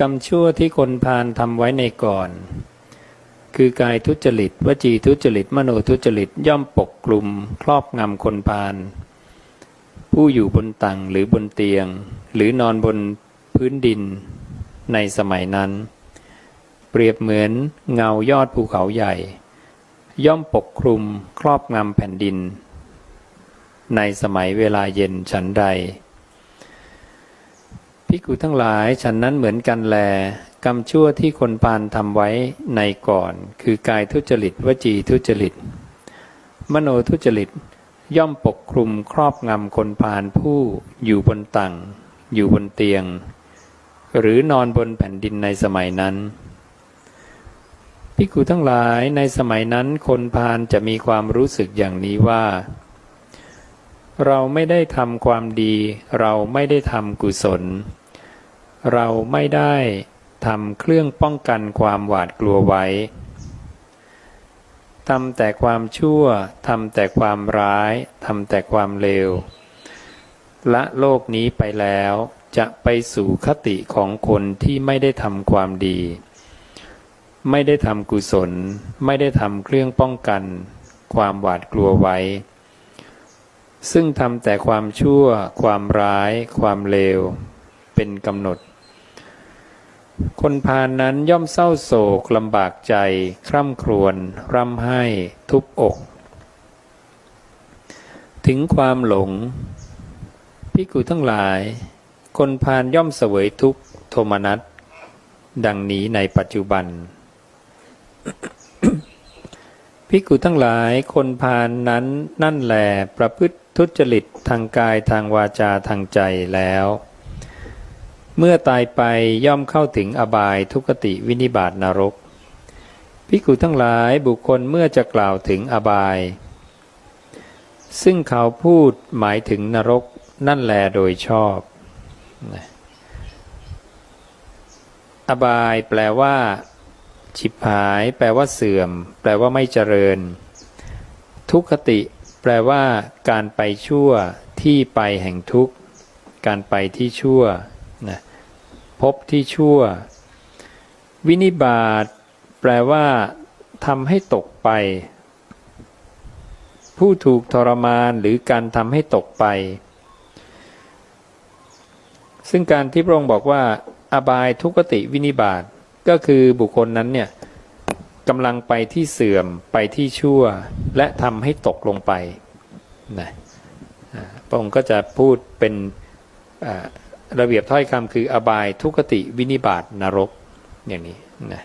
กรรมชั่วที่คนพาลทำไว้ในก่อน คือกายทุจริตวจีทุจริต มโนทุจริตย่อมปกคลุมครอบงำคนพาลผู้อยู่บนตังหรือบนเตียง หรือนอนบนพื้นดินในสมัยนั้น เปรียบเหมือนเงายอดภูเขาใหญ่ ย่อมปกคลุมครอบงำแผ่นดิน ในสมัยเวลาเย็นฉันใด พิกุทั้งหลายฉันนั้นเหมือนกันแล กรรมชั่วที่คนพาลทำไว้ในก่อน คือกายทุจริตวจีทุจริต มโนทุจริต ย่อมปกคลุมครอบงำคนพาลผู้อยู่บนตังอยู่บนเตียง หรือนอนบนแผ่นดินในสมัยนั้นพิกุทั้งหลายในสมัยนั้นคนพาลจะมีความรู้สึกอย่างนี้ว่า เราไม่ได้ทำความดี เราไม่ได้ทำกุศล เราไม่ได้ทำเครื่องป้องกันความหวาดกลัวไว้ทำแต่ความชั่วทำแต่ความร้ายทำแต่ความเลวละโลกนี้ไปแล้วจะไปสู่คติของคนที่ไม่ได้ทำความดี ไม่ได้ทำกุศล ไม่ได้ทำเครื่องป้องกัน ความหวาดกลัวไว้ ซึ่งทำแต่ความชั่ว ความร้าย ความเลว เป็นกำหนด คนพาลนนั้นย่อมเศร้าโศกลำบากใจ คร่ำครวญร่ำไห้ ทุบอก ถึงความหลงพิกุทั้งหลาย คนพาลย่อมเสวยทุกโทมนัสดังนี้ในปัจจุบันพิกุทั้งหลายคนพานนั้นนั่นแหลประพฤติ ทุจริตทางกายทางวาจาทางใจแล้ว เมื่อตายไปย่อมเข้าถึงอบายทุกติวินิบาตนรกพิกุทั้งหลายบุคคลเมื่อจะกล่าวถึงอบาย ซึ่งเขาพูดหมายถึงนรกนั่นแลโดยชอบ อบายแปลว่า ฉิบหาย แปลว่าเสื่อม แปลว่าไม่เจริญ ทุกขติ แปลว่า การไปชั่วที่ไปแห่งทุกข์ การไปที่ชั่วนะพบที่ชั่ว วินิบาตแปลว่าทำให้ตกไป ผู้ถูกทรมานหรือการทำให้ตกไป ซึ่งการที่พระองค์บอกว่า อบายทุกติวินิบาตก็คือบุคคลนั้นเนี่ย กำลังไปที่เสื่อมไปที่ชั่ว และทำให้ตกลงไปนะพระองค์ก็จะพูดเป็นระเบียบถ้อยคำคืออบายทุกติวินิบาตนรกอย่างนี้นะ